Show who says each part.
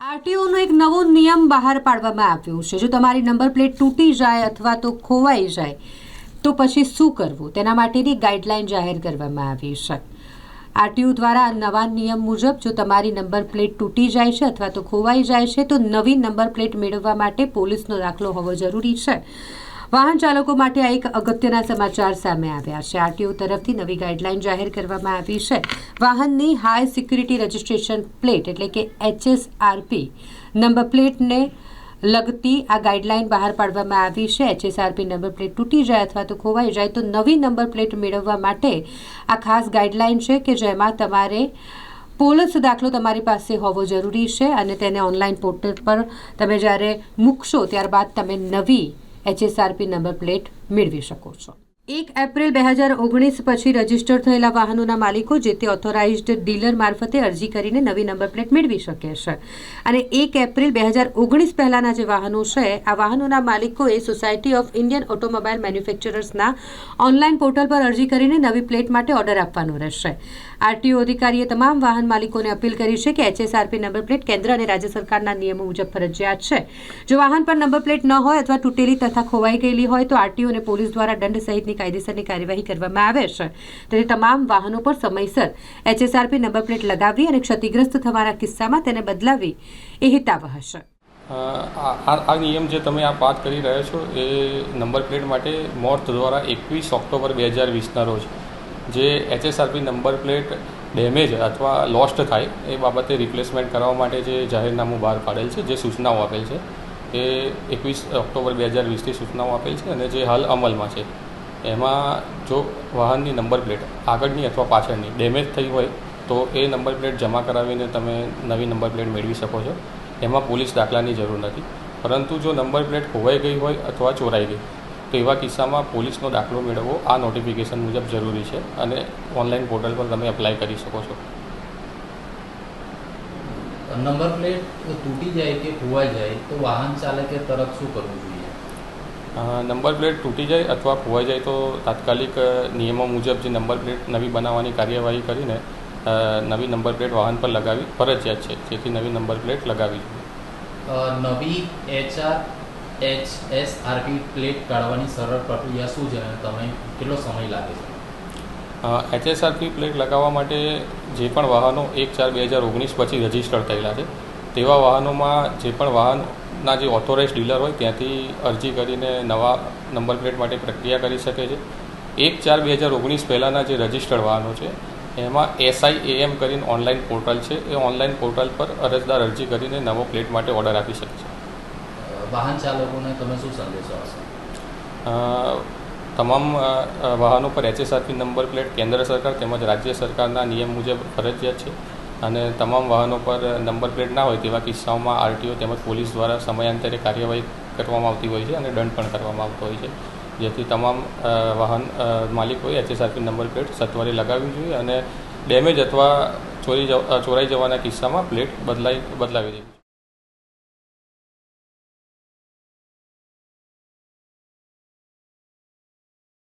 Speaker 1: આરટીઓનો એક નવો નિયમ બહાર પાડવામાં આવ્યો છે. જો તમારી નંબર પ્લેટ તૂટી જાય અથવા તો ખોવાઈ જાય, તો પછી શું કરવું? તેના માટેની ગાઈડલાઈન જાહેર કરવામાં આવી છે. આરટીઓ દ્વારા નવા નિયમ મુજબ જો તમારી નંબર પ્લેટ તૂટી જાય છે અથવા તો ખોવાઈ જાય છે, તો નવી નંબર પ્લેટ મેળવવા માટે પોલીસનો દાખલો હોવો જરૂરી છે. વાહન ચાલકો માટે આ એક અગત્યના સમાચાર સામે આવ્યા છે. આરટીઓ તરફથી નવી ગાઈડલાઈન જાહેર કરવામાં આવી છે. વાહનની હાઈ સિક્યુરિટી રજિસ્ટ્રેશન પ્લેટ એટલે કે એચએસઆરપી નંબર પ્લેટને લગતી આ ગાઈડલાઈન બહાર પાડવામાં આવી છે. એચએસઆરપી નંબર પ્લેટ તૂટી જાય અથવા તો ખોવાઈ જાય તો નવી નંબર પ્લેટ મેળવવા માટે આ ખાસ ગાઈડલાઈન છે કે જેમાં તમારે પોલીસ દાખલો તમારી પાસે હોવો જરૂરી છે અને તેને ઓનલાઈન પોર્ટલ પર તમે જ્યારે મૂકશો ત્યારબાદ તમે નવી એચએસઆરપી નંબર પ્લેટ મેળવી શકો છો. એક એપ્રિલ બે હજાર ઓગણીસ પછી રજિસ્ટર થયેલા વાહનોના માલિકો જે તે ઓથોરાઇઝ્ડ ડીલર મારફતે અરજી કરીને નવી નંબર પ્લેટ મેળવી શકે છે. અને એક એપ્રિલ બે હજાર ઓગણીસ પહેલાંના જે વાહનો છે, આ વાહનોના માલિકોએ સોસાયટી ઓફ ઇન્ડિયન ઓટોમોબાઈલ મેન્યુફેક્ચરર્સના ઓનલાઈન પોર્ટલ પર અરજી કરીને નવી પ્લેટ માટે ઓર્ડર આપવાનો રહેશે. આરટીઓ અધિકારીએ તમામ વાહન માલિકોને અપીલ કરી છે કે એચએસઆરપી નંબર પ્લેટ કેન્દ્ર અને રાજ્ય સરકારના નિયમો મુજબ ફરજિયાત છે. જો વાહન પર નંબર પ્લેટ ન હોય અથવા તૂટેલી તથા ખોવાઈ ગયેલી હોય તો આરટીઓ અને પોલીસ દ્વારા દંડ સહિતની કાયદેસરની કાર્યવાહી કરવામાં આવે છે. તેથી તમામ વાહનો પર સમયસર એચએસઆરપી નંબર પ્લેટ લગાવવી અને ક્ષતિગ્રસ્ત થવાના કિસ્સામાં તેને બદલાવી એ હિતાવહ છે.
Speaker 2: આ નિયમ જે તમે આ વાત કરી રહ્યા છો એ નંબર પ્લેટ માટે મોર્થ દ્વારા એકવીસ ઓક્ટોબર બે હજાર વીસના રોજ જે એચએસઆરપી નંબર પ્લેટ ડેમેજ અથવા લોસ્ટ થાય એ બાબતે રિપ્લેસમેન્ટ કરવા માટે જે જાહેરનામું બહાર પાડેલ છે, જે સૂચનાઓ આપેલ છે, એ એકવીસ ઓક્ટોબર બે હજાર વીસથી સૂચનાઓ આપેલ છે અને જે હાલ અમલમાં છે. એમાં જો વાહનની નંબર પ્લેટ આગળની અથવા પાછળની ડેમેજ થઈ હોય તો એ નંબર પ્લેટ જમા કરાવીને તમે નવી નંબર પ્લેટ મેળવી શકો છો. એમાં પોલીસ દાખલાની જરૂર નથી. પરંતુ જો નંબર પ્લેટ ખોવાઈ ગઈ હોય અથવા ચોરાઈ ગઈ, તો એવા કિસ્સામાં પોલીસનો દાખલો મેળવવો આ નોટિફિકેશન મુજબ જરૂરી છે અને ઓનલાઈન પોર્ટલ પર તમે એપ્લાય કરી શકો છો.
Speaker 3: નંબર પ્લેટ તૂટી જાય કે ખોવાઈ જાય, તો વાહન ચાલકે તરત શું કરવું જોઈએ?
Speaker 2: નંબર પ્લેટ તૂટી જાય અથવા ખોવાઈ જાય તો તાત્કાલિક નિયમો મુજબ જે નંબર પ્લેટ નવી બનાવવાની કાર્યવાહી કરીને નવી નંબર પ્લેટ વાહન પર લગાવી ફરજિયાત છે. જેથી નવી નંબર પ્લેટ લગાવી જોઈએ.
Speaker 3: નવી HR H S RP plate કાઢવાની સરળ પ્રક્રિયા શું છે અને તમે કેટલો સમય લાગે છે?
Speaker 2: એચએસઆરપી પ્લેટ લગાવવા માટે જે પણ વાહનો એક ચાર બે હજાર ઓગણીસ પછી રજિસ્ટર થયેલા છે તેવા વાહનોમાં જે પણ વાહનના જે ઓથોરાઇઝ ડીલર હોય ત્યાંથી અરજી કરીને નવા નંબર પ્લેટ માટે પ્રક્રિયા કરી શકે છે. એક ચાર બે હજાર ઓગણીસ પહેલાંના જે રજીસ્ટર્ડ વાહનો છે એમાં એસઆઈ એએમ કરીને ઓનલાઈન પોર્ટલ છે. એ ઓનલાઈન પોર્ટલ પર અરજદાર અરજી કરીને નવો પ્લેટ માટે ઓર્ડર આપી શકે છે.
Speaker 3: વાહન ચાલકોને તમે શું સંદેશો આપશો?
Speaker 2: તમામ વાહનો પર એચએસઆરપી નંબર પ્લેટ કેન્દ્ર સરકાર તેમજ રાજ્ય સરકારના નિયમ મુજબ ફરજિયાત છે. અને તમામ વાહનો પર નંબર પ્લેટ ના હોય તેવા કિસ્સાઓમાં આરટીઓ તેમજ પોલીસ દ્વારા સમયાંતરે કાર્યવાહી કરવામાં આવતી હોય છે અને દંડ પણ કરવામાં આવતો હોય છે. જેથી તમામ વાહન માલિકોએ એચએસઆરપી નંબર પ્લેટ સત્વરે લગાવવી જોઈએ અને ડેમેજ અથવા ચોરી ચોરાઈ જવાના કિસ્સામાં પ્લેટ બદલાઈ, બદલાવી દેવી